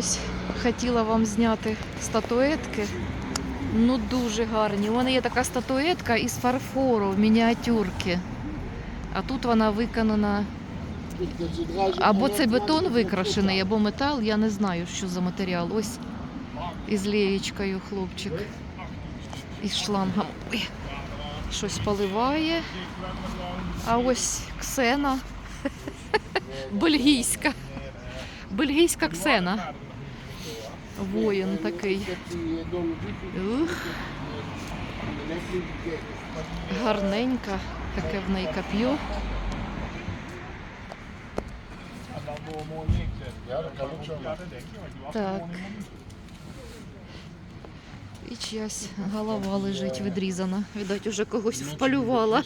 ось хотіла вам зняти статуетки. Ну дуже гарні. У мене є така статуетка із фарфору в мініатюрки. А тут вона виконана. Або це бетон викрашений, або метал. Я не знаю, що за матеріал. Ось із лієчкою хлопчик. Із шлангом. Ой, щось поливає. А ось ксена. Бельгійська. Бельгійська ксена. Воїн такий. Ух, гарненька. Таке в неї zo. Так. І чиясь голова лежить відрізана. Видать, уже когось впалювала.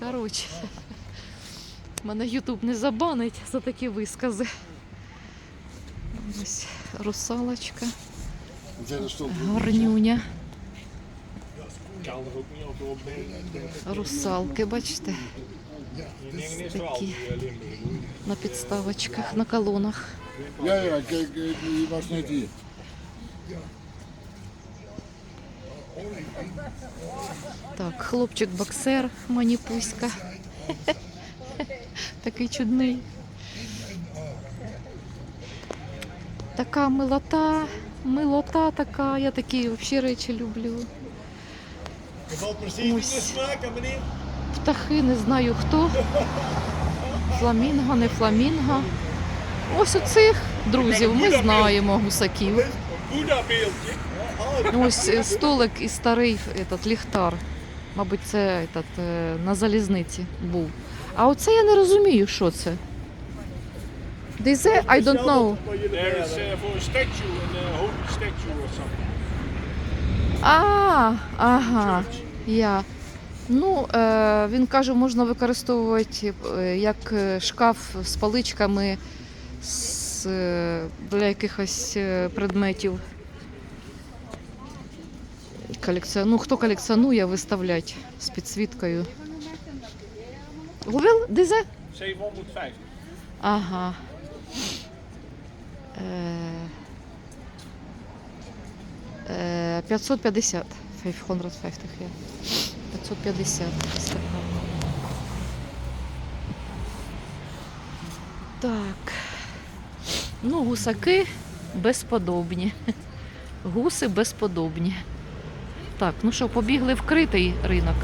Коротше, мене Ютуб не забанить за такі вискази. Ось русалочка, гарнюня. Русалки, бачите, такі на підставочках, на колонах. Так, хлопчик-боксер, маніпуська. Такий чудний. Така милота, милота така. Я такі взагалі речі люблю. Птахи, не знаю хто. Фламінго, не фламінго. Ось у цих друзів ми знаємо гусаків. Ось е, столик і старий этот, ліхтар. Мабуть, це этот, е, на залізниці був. А оце я не розумію, що це. Дизе, I don't know. There is uh, for a statue, an uh, holy statue or something. А, ага. Я. Ну, е, він каже, можна використовувати е, як е, шкаф з паличками з, е, для якихось е, предметів. Колекці... Ну, хто колекціонує, виставлять з підсвіткою. Hoeveel? Deze? 750. Ага. Е, е, 550. 550 є. 550. Так. Ну, гусаки безподобні. Гуси безподобні. Так, ну що, побігли в критий ринок.